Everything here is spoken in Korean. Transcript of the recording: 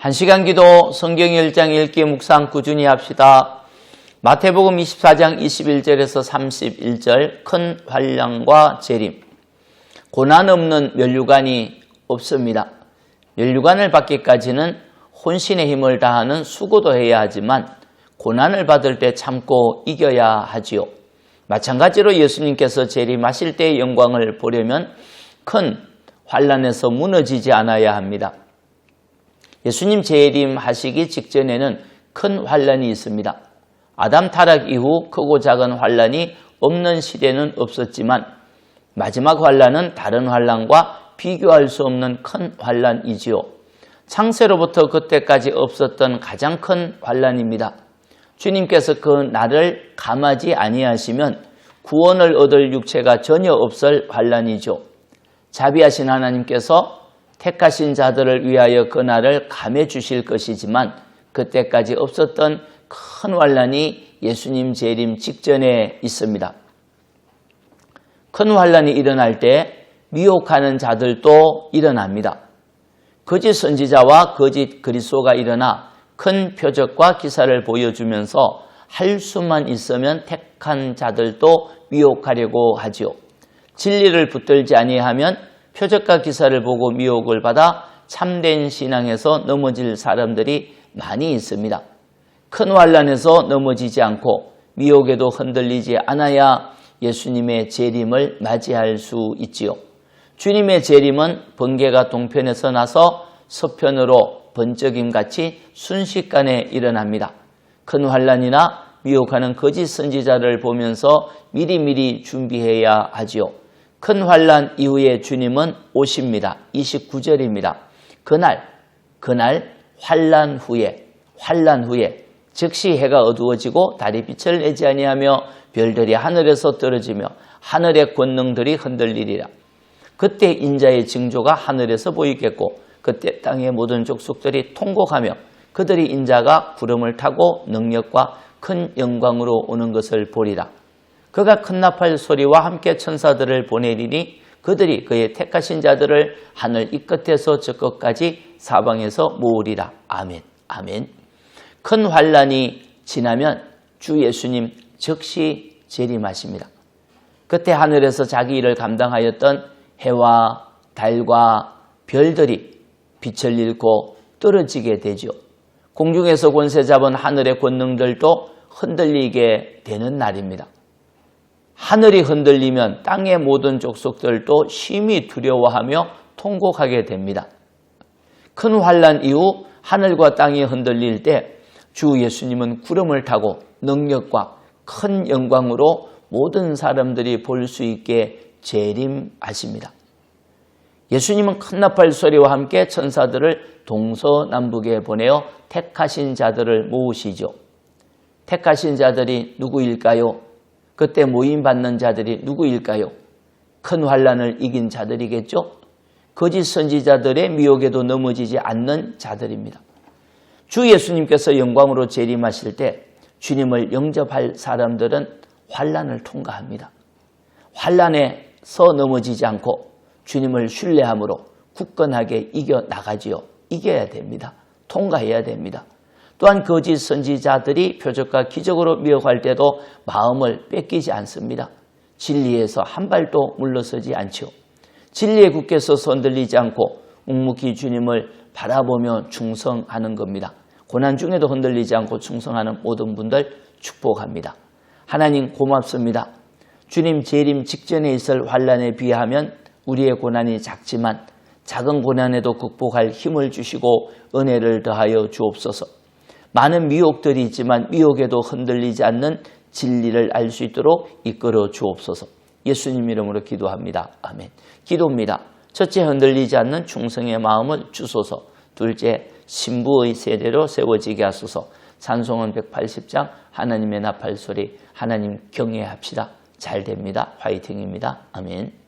한 시간 기도 성경 1장 읽기 묵상 꾸준히 합시다. 마태복음 24장 21절에서 31절 큰 환란과 재림 고난 없는 면류관이 없습니다. 면류관을 받기까지는 혼신의 힘을 다하는 수고도 해야 하지만 고난을 받을 때 참고 이겨야 하지요. 마찬가지로 예수님께서 재림하실 때의 영광을 보려면 큰 환란에서 무너지지 않아야 합니다. 예수님 재림하시기 직전에는 큰 환란이 있습니다. 아담 타락 이후 크고 작은 환란이 없는 시대는 없었지만 마지막 환란은 다른 환란과 비교할 수 없는 큰 환란이지요. 창세로부터 그때까지 없었던 가장 큰 환란입니다. 주님께서 그 날을 감하지 아니하시면 구원을 얻을 육체가 전혀 없을 환란이죠. 자비하신 하나님께서 택하신 자들을 위하여 그 날을 감해 주실 것이지만 그때까지 없었던 큰 환란이 예수님 재림 직전에 있습니다. 큰 환란이 일어날 때 미혹하는 자들도 일어납니다. 거짓 선지자와 거짓 그리스도가 일어나 큰 표적과 기사를 보여주면서 할 수만 있으면 택한 자들도 미혹하려고 하지요. 진리를 붙들지 아니하면 표적과 기사를 보고 미혹을 받아 참된 신앙에서 넘어질 사람들이 많이 있습니다. 큰 환란에서 넘어지지 않고 미혹에도 흔들리지 않아야 예수님의 재림을 맞이할 수 있지요. 주님의 재림은 번개가 동편에서 나서 서편으로 번쩍임 같이 순식간에 일어납니다. 큰 환란이나 미혹하는 거짓 선지자를 보면서 미리미리 준비해야 하지요. 큰 환란 이후에 주님은 오십니다. 29절입니다. 그날 그날 환란 후에 환란 후에 즉시 해가 어두워지고 달이 빛을 내지 아니하며 별들이 하늘에서 떨어지며 하늘의 권능들이 흔들리리라. 그때 인자의 징조가 하늘에서 보이겠고 그때 땅의 모든 족속들이 통곡하며 그들이 인자가 구름을 타고 능력과 큰 영광으로 오는 것을 보리라. 그가 큰 나팔 소리와 함께 천사들을 보내리니 그들이 그의 택하신 자들을 하늘 이 끝에서 저 끝까지 사방에서 모으리라. 아멘. 아멘. 큰 환란이 지나면 주 예수님 즉시 재림하십니다. 그때 하늘에서 자기 일을 감당하였던 해와 달과 별들이 빛을 잃고 떨어지게 되죠. 공중에서 권세 잡은 하늘의 권능들도 흔들리게 되는 날입니다. 하늘이 흔들리면 땅의 모든 족속들도 심히 두려워하며 통곡하게 됩니다. 큰 환란 이후 하늘과 땅이 흔들릴 때 주 예수님은 구름을 타고 능력과 큰 영광으로 모든 사람들이 볼 수 있게 재림하십니다. 예수님은 큰 나팔 소리와 함께 천사들을 동서남북에 보내어 택하신 자들을 모으시죠. 택하신 자들이 누구일까요? 그때 모임 받는 자들이 누구일까요? 큰 환란을 이긴 자들이겠죠. 거짓 선지자들의 미혹에도 넘어지지 않는 자들입니다. 주 예수님께서 영광으로 재림하실 때 주님을 영접할 사람들은 환란을 통과합니다. 환란에서 넘어지지 않고 주님을 신뢰함으로 굳건하게 이겨 나가지요. 이겨야 됩니다. 통과해야 됩니다. 또한 거짓 선지자들이 표적과 기적으로 미혹할 때도 마음을 뺏기지 않습니다. 진리에서 한 발도 물러서지. 진리에 굳게 서서 흔들리지 않고 묵묵히 주님을 바라보며 충성하는 겁니다. 고난 중에도 흔들리지 않고 충성하는 모든 분들 축복합니다. 하나님 고맙습니다. 주님 재림 직전에 있을 환란에 비하면 우리의 고난이 작지만 작은 고난에도 극복할 힘을 주시고 은혜를 더하여 주옵소서. 많은 미혹들이 있지만 미혹에도 흔들리지 않는 진리를 알 수 있도록 이끌어 주옵소서. 예수님 이름으로 기도합니다. 아멘. 기도입니다. 첫째 흔들리지 않는 충성의 마음을 주소서. 둘째 신부의 세대로 세워지게 하소서. 찬송은 180장 하나님의 나팔 소리 하나님 경외합시다. 잘 됩니다. 화이팅입니다. 아멘.